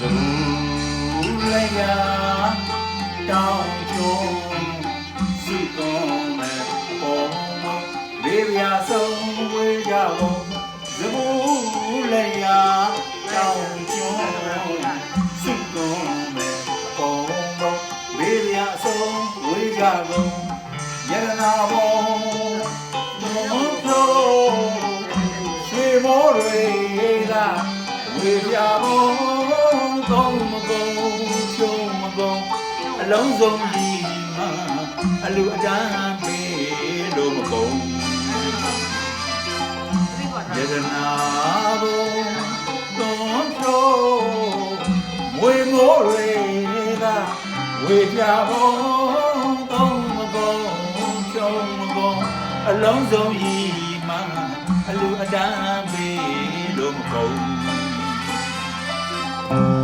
zulaya tao cho su con mẹ con livia sông quê gia lo zulaya tao cho su con mẹ con livia sông quê gia lo yến na bông Hãy cho kênh Ghiền Mì Gõ Để không bỏ ကဝေပြာဘောကောင်းမကုန်ဖြုံးမကုန်အလုံးစုံဒီမှာအလူအတန်းပေးလို့မကုန်ယရနာဘောသွန်ဖြိုးမွေမိုးတွေကဝေပြာဘောကောင်းမကုန်ဖြုံးမကုန်အလုံးစုံဤမှာအလူအတန်းပေးလို့မကုန်အောင်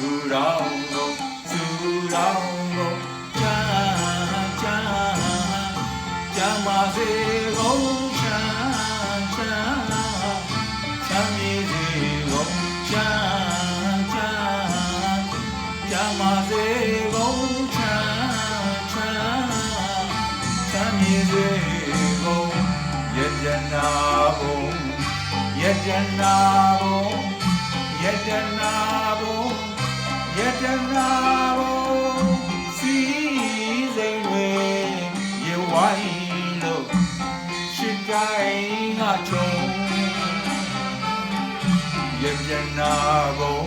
သူတော်ကိုသူတော်ကိုချာချာချမ်းပါစေကုန်ချမ်းချမ်းချမ်းမြေစေကုန်ချမ်းချမ်းချမ်းပါစေကုန်ချမ်းချမ်းချမ်းမြေစေကုန်ယတနာဘုံယတနာဘုံယတနာဘုံ ယတနာဘုံစီစိန်တွေရေဝိုင်းလို့ရှိတိုင်းငါချုံယတနာဘုံ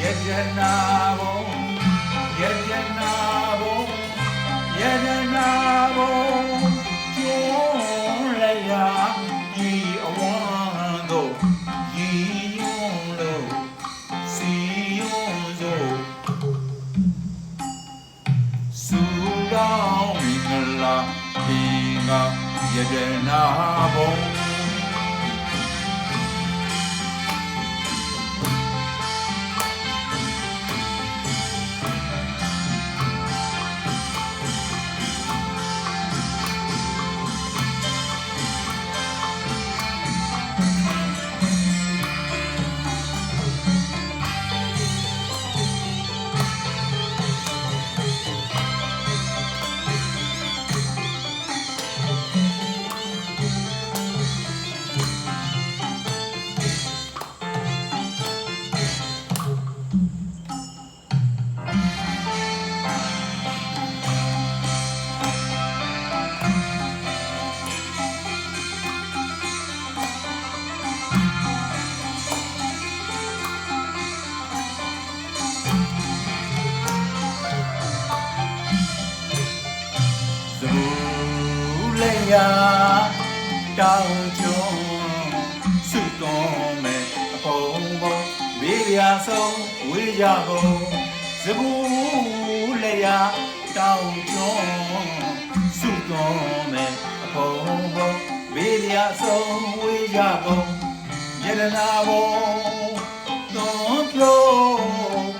ယတနာဘုံယတနာဘုံယတနာဘုံ 수가 윙글라 비가 예배나 봉 တောင်းချုံစုသွန်မဲ့အပုံပုံဘေးပြာဆုံးဝေးကြကုန်ဇဘူလေးရာတောင်းချုံစုသွန်မဲ့အပုံပုံဘေးပြာဆုံးဝေးကြကုန်ယရနာဘုံသွန်ဖြိုး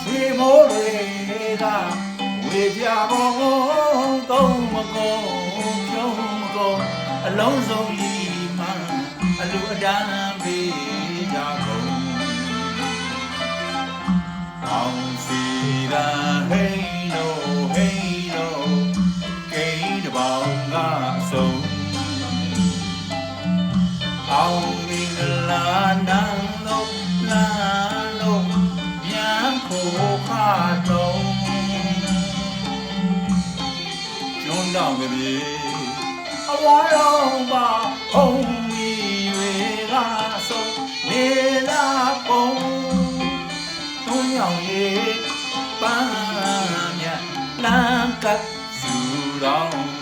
ရွှေမိုးတွေကဝေပြဘုံသုံးမကုန်ဖြုံးမကုန် အလုံးစုံလီမှအလူအတန်းပေးကြကုန်အောင်စီရာဟိလိုဟိလိုဂိမ်းတပေါင်းကဆုံးအောင်မင်္ဂလာနံလို့လာလို့မြန်ခိုခါတော့ ကျွန်းတောင်ကလေး အဝါရောမှာဟုံးမီတွေကဆုံးနေလာပုံသွန်းရောင်ရေပန်းမြတ်လမ်းကစူတော်